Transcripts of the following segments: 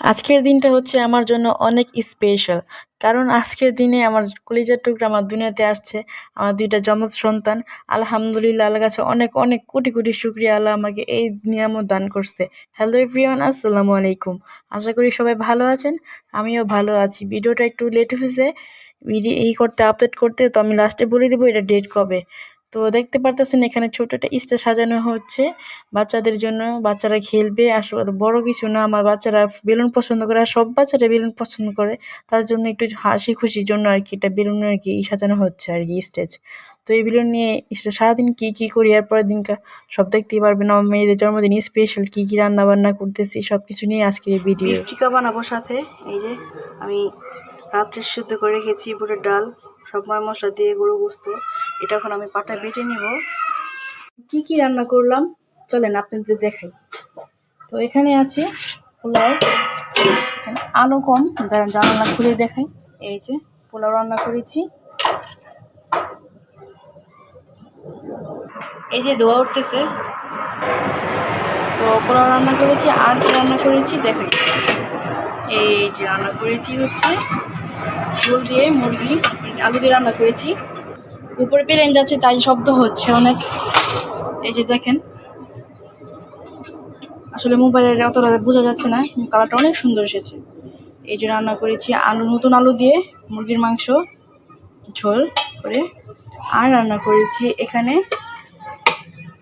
আজকের দিনটা হচ্ছে আমার জন্য অনেক স্পেশাল কারণ আজকের দিনে আমার কলিজার টুকরা আমার দুনিয়াতে আসছে, আমার দুইটা যমজ সন্তান, আলহামদুলিল্লাহ আল্লাহ কাছে অনেক অনেক কোটি কোটি শুক্রিয়া, আল্লাহ আমাকে এই নিয়ামত দান করছে। হ্যালো এভরিওয়ান আসসালামু আলাইকুম। আশা করি সবাই ভালো আছেন, আমিও ভালো আছি। ভিডিওটা একটু লেট হয়েছে ভিডিও এই করতে আপডেট করতে, তো আমি লাস্টে বলে দেবো এটা ডেট কবে। তো দেখতে পারতেছেন এখানে ছোট একটা স্টেজ সাজানো হচ্ছে। বাচ্চাদের জন্য বাচ্চারা খেলবে। আসলে বড় কিছু না, আমার বাচ্চারা বেলুন পছন্দ করে আর সব বাচ্চারা বেলুন পছন্দ করে। তার জন্য একটু হাসি খুশির জন্য আর কি এটা বেলুন আর কি সাজানো হচ্ছে আর কি স্টেজ। তো এই বেলুন নিয়ে সারাদিন কী কী করি আর পরের দিনকা সব দেখতেই পারবেন। আমার মেয়েদের জন্মদিন স্পেশাল কী কী রান্না বান্না করতেছি সব কিছু নিয়ে আজকের এই ভিডিও টিকা বানাবো সাথে। এই যে আমি রাত্রে শুদ্ধ করে রেখেছি পুরো ডাল। সব মশলা দিয়ে গরু গোস্ত। এটা এখন আমি পাটা বেটে নিব। কি কি রান্না করলাম? চলেন আপনাদের দেখাই। তো এখানে আছে পোলাও, এখানে আলু কম জানালা খুলে দেখাই। এই যে পোলাও রান্না করেছি। এই যে ধোয়া উঠতেছে। তো পোলাও রান্না করেছি, আর কি রান্না করেছি দেখাই। এই যে রান্না করেছি হচ্ছে ঝোল দিয়ে মুরগি, আলু দিয়ে রান্না করেছি। উপরে প্লেন যাচ্ছে, তাই শব্দ হচ্ছে অনেক। এই যে দেখেন, আসলে মোবাইলের অতটা বোঝা যাচ্ছে না কালারটা অনেক সুন্দর এসেছে। এই যে রান্না করেছি, আলু, নতুন আলু দিয়ে মুরগির মাংস, ঝোল করে। আর রান্না করেছি এখানে,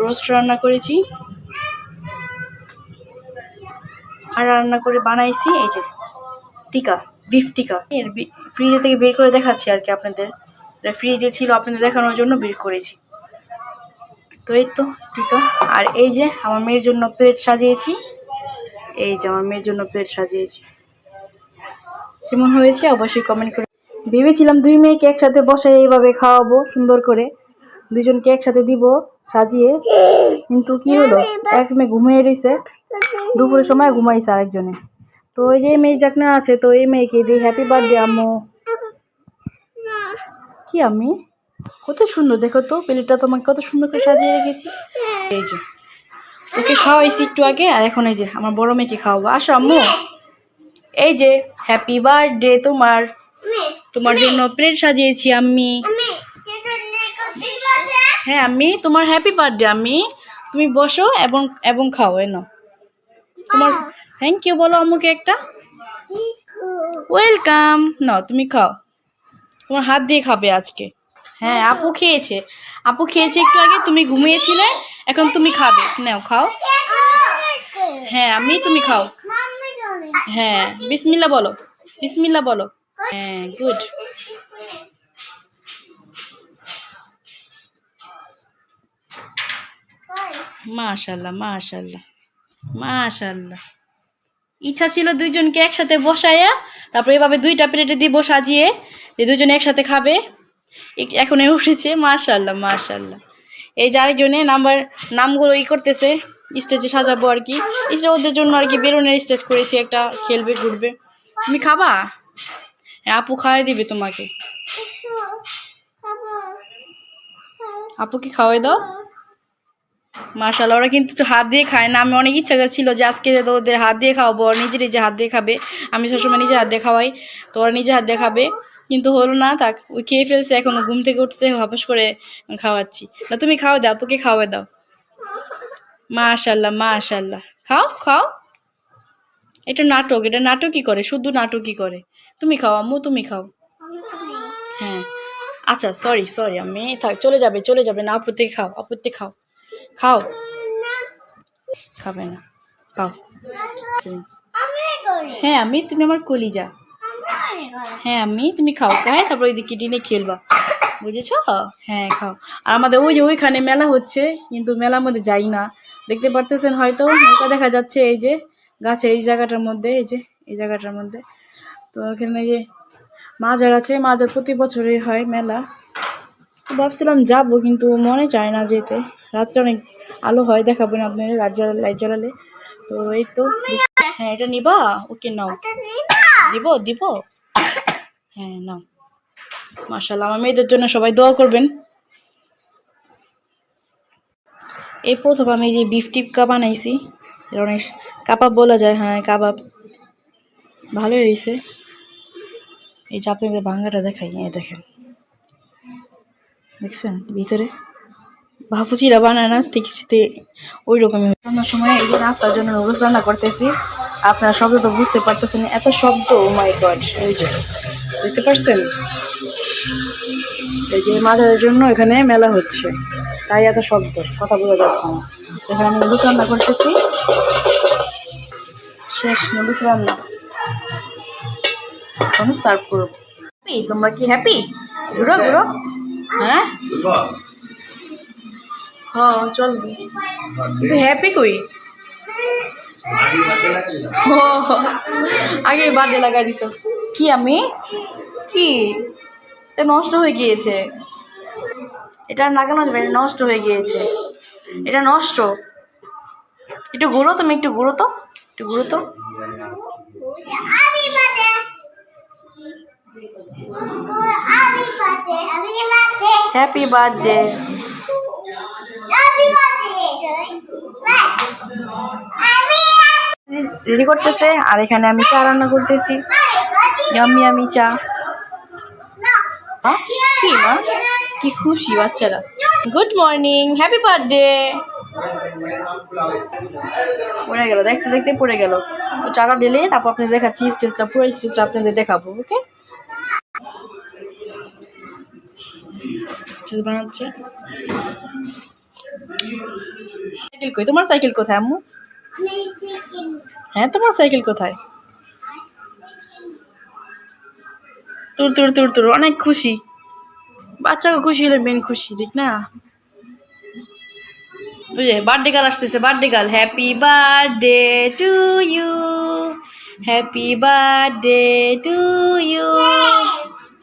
রোস্ট রান্না করেছি। আর রান্না করে বানাইছি, এই যে টিকা, বিফ টিকা। ফ্রিজে থেকে বের করে দেখাচ্ছি আর কি আপনাদের। ফ্রিজে ছিল আপনাদের দেখানোর জন্য বের করেছি। তো এই তো টিকা আর এই যে আমার মেয়ের জন্য প্লেট সাজিয়েছি। এই যে আমার মেয়ের জন্য প্লেট সাজিয়েছি। কেমন হয়েছে অবশ্যই কমেন্ট করে ভেবেছিলাম দুই মেয়েকে একসাথে বসে এইভাবে খাওয়াবো, সুন্দর করে। দুজনকে একসাথে দিব, সাজিয়ে। কিন্তু কি হলো? এক মেয়ে ঘুমিয়ে রয়েছে দুপুরের সময় ঘুমাইছে আরেকজনে। তো এই যে মেয়ে জাকনা আছে, তো এই মেয়েকে দিই হ্যাপি বার্থডে আম্মু। কি আমি? কত সুন্দর দেখো তো প্লেটটা তোমাকে কত সুন্দর করে সাজিয়ে রেখেছি। এই যে ওকে খাওয়াইছি একটু আগে আর এখন এই যে আমার বড় মেয়েকে খাওয়াবো। আসো আম্মু। এই যে হ্যাপি বার্থডে তোমার। তোমার জন্য প্লেট সাজিয়েছি আমি। হ্যাঁ আমি তোমার হ্যাপি বার্থডে আমি। তুমি বসো এবং এবং খাও এনো তোমার থ্যাংক ইউ বলো আম্মুকে একটা। ওয়েলকাম না তুমি খাও। তোমার হাত দিয়ে খাবে আজকে। হ্যাঁ আপু খেয়েছে। আপু খেয়েছে একটু আগে, তুমি ঘুমিয়েছিলে, এখন তুমি খাবে। নাও, খাও। হ্যাঁ আমি, তুমি খাও। হ্যাঁ বিসমিল্লা বলো বিসমিল্লা বলো। হ্যাঁ গুড মাশাল্লাহ মাশাল্লাহ মাশাল্লাহ। ইচ্ছা ছিল দুইজনকে একসাথে বসাইয়া তারপরে এভাবে দুইটা প্লেটে দিব সাজিয়ে যে দুজনে একসাথে খাবে এখন উঠেছে মাশাল্লাহ মাশাল্লাহ এই যে আরেকজনে নাম্বার নামগুলো ই করতেছে স্টেজে সাজাবো আর কি। স্টেজ ওদের জন্য আর কি বেরোনের স্টেজ করেছি একটা খেলবে ঘুরবে। তুমি খাবা? হ্যাঁ আপু খাওয়াই দিবে তোমাকে। আপু কি খাওয়াই দাও? মার্শাল ওরা কিন্তু হাত দিয়ে খায় না। আমি অনেক ইচ্ছা ছিল যে আজকে তো ওদের হাত দিয়ে খাওয়াবো, ওরা নিজে নিজে হাত দিয়ে খাবে। আমি সবসময় নিজে হাত দিয়ে খাওয়াই, তো ওরা নিজে হাত দিয়ে খাবে। কিন্তু হলো না, থাক ওই খেয়ে ফেলছে, এখনও ঘুম থেকে উঠছে হাফাস করে খাওয়াচ্ছি। না, তুমি খাওয়া দাও, আপুকে খাওয়াই দাও। মাশাল্লাহ মাশাল্লাহ খাও খাও। এটা নাটক, এটা নাটকই করে, শুধু নাটকই করে। তুমি খাও, আম্মু, তুমি খাও। হ্যাঁ। আচ্ছা সরি সরি আমি থাক, চলে যাবে চলে যাবে না থেকে খাও থেকে খাও। খাও। খাবে না। খাও। হ্যাঁ আমি তুমি আমার কলিজা। হ্যাঁ আমি তুমি খাও। হ্যাঁ তারপর ওই যে কিটিনে খেলবা। বুঝেছ? হ্যাঁ খাও। আর আমাদের ওই যে ওইখানে মেলা হচ্ছে কিন্তু মেলার মধ্যে যাই না। দেখতে পারতেছেন হয়তো নৌকা দেখা যাচ্ছে এই যে গাছে এই জায়গাটার মধ্যে এই যে এই জায়গাটার মধ্যে। তো এখানে যে মাজার আছে মাজার প্রতি বছরই হয় মেলা। ভাবছিলাম যাব কিন্তু মনে চায় না যেতে। রাত্রে অনেক আলো হয় দেখাবো না আপনার রাত জ্বালালে লাইট জ্বালালে। তো এই তো হ্যাঁ এটা নিবা? ওকে নাও। দিব দিব? হ্যাঁ নাও। মার্শাল্লাহ আমার মেয়েদের জন্য সবাই দোয়া করবেন। এই প্রথম আমি যে বিফ টিপ টিপকা বানাইছি অনেক কাবাব বলা যায় হ্যাঁ কাবাব। ভালোই হয়েছে এই যে আপনাদের বাংলাটা দেখাই দেখেন। দেখছেন? ভিতরে? ভাপুচিরা বানায় না ঠিক সাথে ওই রকমই রান্নার সময় এই যে নাস্তার জন্য নুডলস রান্না করতেছি, আপনারা শব্দ তো বুঝতে পারতেছেন এত শব্দ মাই গড এই যে, দেখতে পারছেন? এই যে মাজারের জন্য এখানে মেলা হচ্ছে, তাই এত শব্দ, কথা বোঝা যাচ্ছে না। এখানে আমি নুডলস রান্না করতেছি। শেষ নুডলস রান্না। এখন সার্ভ করব। তোমরা কি হ্যাপি ঘুরো ঘুরো। হ্যাঁ? হ্যাঁ চলবে কিন্তু হ্যাপি কই? ও, আগে বার্থডে লাগাই দিছ। কি আমি? কি? নষ্ট হয়ে গিয়েছে। এটা লাগানো যাবে নষ্ট হয়ে গিয়েছে। এটা নষ্ট। একটু ঘুরো তুমি একটু ঘুরো তো। একটু ঘুরো তো। Happy birthday Happy birthday. Happy ready করতেছে আর এখানে আমি চা রান্না করতেছি। ইয়ামি আমি চা? কি মা? কি খুশি বাচ্চারা। গুড মর্নিং হ্যাপি বার্থডে পড়ে গেল দেখতে দেখতে পড়ে গেল। চাটা ঢেলে তারপর আপনাদের দেখাচ্ছি স্টেজটা পুরো স্টেজটা আপনাদের দেখাবো ওকে স্টেজ বানাচ্ছে সাইকেল কই? তোমার সাইকেল কোথায়, আম্মু? হ্যাঁ তোমার সাইকেল কোথায়? তুর তুর তুর তুর, অনেক খুশি। বাচ্চাকে খুশি হলে মেন খুশি, ঠিক না? যে বার্থডে গাল আসতেছে birthday girl happy birthday to you happy birthday to you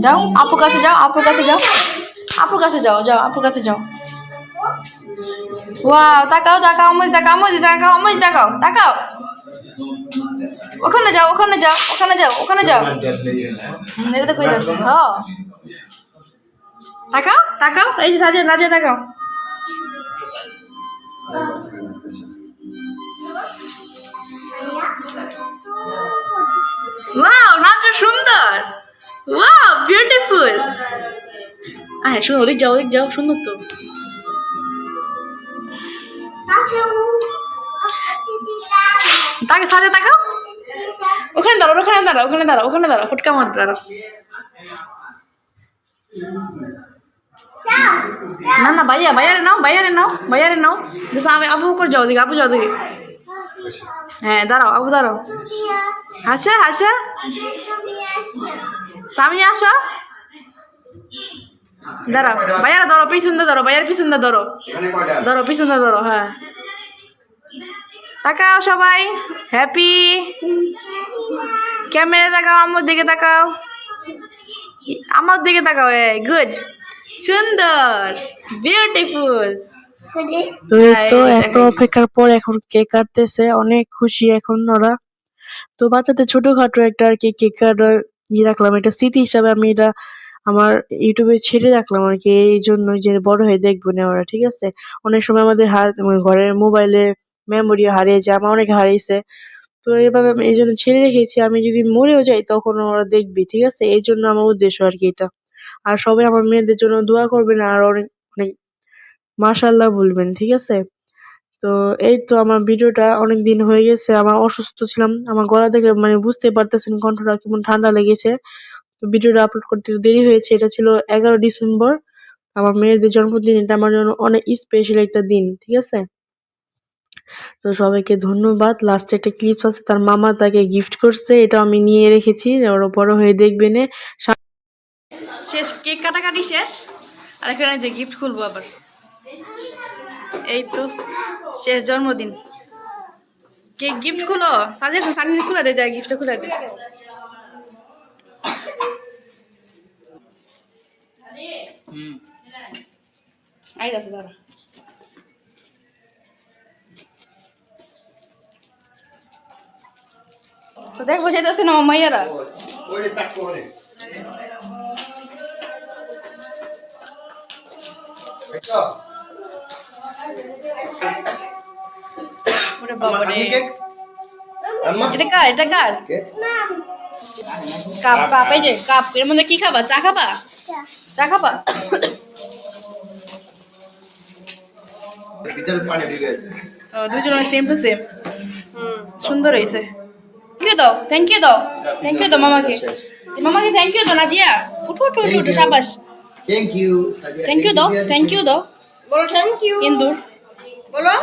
যাও, আপুর কাছে যাও, আপুর কাছে যাও। আপুর কাছে যাও যাও, আপুর কাছে যাও। ওয়াও তাকাও তাকাও আমি তাকাও আমি তাকাও আমি তাকাও তাকাও। ওখানে যাও ওখানে যাও ওখানে যাও ওখানে যাও। এটা তো কই যাচ্ছে? হ। তাকাও তাকাও, এই যে সাজে নাচে তাকাও। ওয়াও নাচটা সুন্দর। ওয়াও বিউটিফুল হ্যাঁ শুনো, ওদিক যাও ওদিক যাও, সুন্দর তো। তাকে সাজে তাকাও। ওখানে দাঁড়াও ওখানে দাঁড়াও ওখানে দাঁড়াও ওখানে দাঁড়াও, ফুটকা মার দাঁড়াও। না না ভাইয়া ভাইয়ারে নাও ভাইয়ারে নাও ভাইয়ারে নাও। আবু করে যাও দিকে আবু যাও দিকে হ্যাঁ দাঁড়াও, আবু, দাঁড়াও। হাসা হাসা। স্বামী আসো। দাঁড়াও, ভাইয়ারা ধরো পিছন ধরো, ভাইয়ার পিছন ধরো। ধরো পিছন ধরো হ্যাঁ। তাকাও সবাই, হ্যাপি। ক্যামেরা তাকাও, আমার দিকে তাকাও। আমার দিকে তাকাও এ গুড। সুন্দর, বিউটিফুল। তো তো এত অপেক্ষার পর এখন কেক কাটতেছে অনেক খুশি এখন ওরা। তো বাচ্চাদের ছোটখাটো একটা আর কি কেক কাটার ইয়ে রাখলাম এটা স্মৃতি হিসাবে আমি এটা আমার ইউটিউবে ছেড়ে রাখলাম আর কি এই জন্য যে বড় হয়ে দেখব না ওরা ঠিক আছে? অনেক সময় আমাদের হাত ঘরের মোবাইলে মেমোরি হারিয়ে যায় আমার অনেক হারিয়েছে। তো এইভাবে আমি এই জন্য ছেড়ে রেখেছি আমি যদি মরেও যাই তখন ওরা দেখবি ঠিক আছে? এই জন্য আমার উদ্দেশ্য আর কি এটা। আর সবাই আমার মেয়েদের জন্য দোয়া করবেন আর অনেক অনেক মাশাল্লাহ বলবেন, ঠিক আছে? তো এই তো আমার ভিডিওটা অনেক দিন হয়ে গেছে, আমার অসুস্থ ছিলাম, আমার গলা থেকে মানে বুঝতে পারতেছেন কণ্ঠটা কেমন ঠান্ডা লেগেছে। তো ভিডিওটা আপলোড করতে দেরি হয়েছে, এটা ছিল এগারো ডিসেম্বর, আমার মেয়েদের জন্মদিন এটা আমার জন্য অনেক স্পেশাল একটা দিন, ঠিক আছে? তো সবাইকে ধন্যবাদ লাস্টে একটা ক্লিপস আছে, তার মামা তাকে গিফট করছে এটা আমি নিয়ে রেখেছি, ওরা বড় হয়ে দেখবে শেষ কেক কাটাকাটি শেষ, আর এখানে যে গিফট খুলবো আবার। এই তো, শেষ জন্মদিন। কে গিফট খুলো? সাজে সানি খুলে দে যায় গিফটটা খুলে দে। আইডা আছে ধরা বুঝাইতেছে না মাইয়ারা। Thank you. ওরে বাবা রে এটা কার এটা কার কাপ কাপ এই যে কাপ এর মধ্যে কি খাবা? চা খাবা? চা। খাবা? দুজনের সেম টু সেম সুন্দর হয়েছে থ্যাংক ইউ দাও থ্যাংক ইউ দাও থ্যাংক ইউ দাও মামাকে। মামাকে থ্যাংক ইউ দাও নাজিয়া। উঠো উঠো উঠো উঠো সাবাস। থ্যাংক ইউ থ্যাংক ইউ দাও থ্যাংক ইউ দাও বলো থ্যাংক ইউ ইন্দুর। বলো।